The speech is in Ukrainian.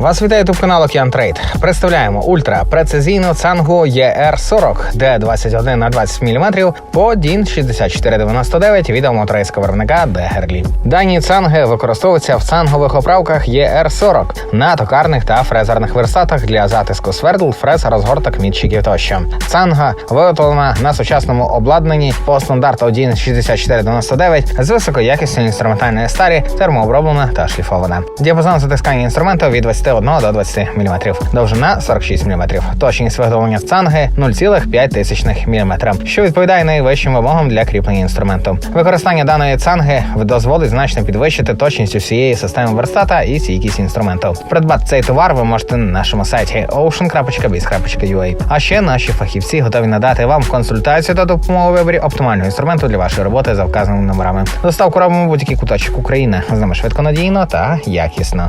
Вас вітає ютуб канал Океан Трейд. Представляємо ультра прецизійну цангу ER40 D21 на 20 мм по DIN 6499 від моторейського виробника Дегерлі. Дані цанги використовуються в цангових оправках ER40 на токарних та фрезерних верстатах для затиску свердл, фрез, розгорток, мітчиків тощо. Цанга виготовлена на сучасному обладнанні по стандарту DIN 6499 з високоякісною інструментальної сталі, термооброблена та шліфована. Діапазон затискання інструменту від 21 до 20 мм, довжина 46 мм, точність виготовлення цанги 0,5 мм, що відповідає найвищим вимогам для кріплення інструменту. Використання даної цанги дозволить значно підвищити точність усієї системи верстата і стійкість інструменту. Придбати цей товар ви можете на нашому сайті ocean.biz.ua. А ще наші фахівці готові надати вам консультацію та допомогу у виборі оптимального інструменту для вашої роботи за вказаними номерами. Доставку робимо будь-який куточок України. З нами швидко надійно та якісно.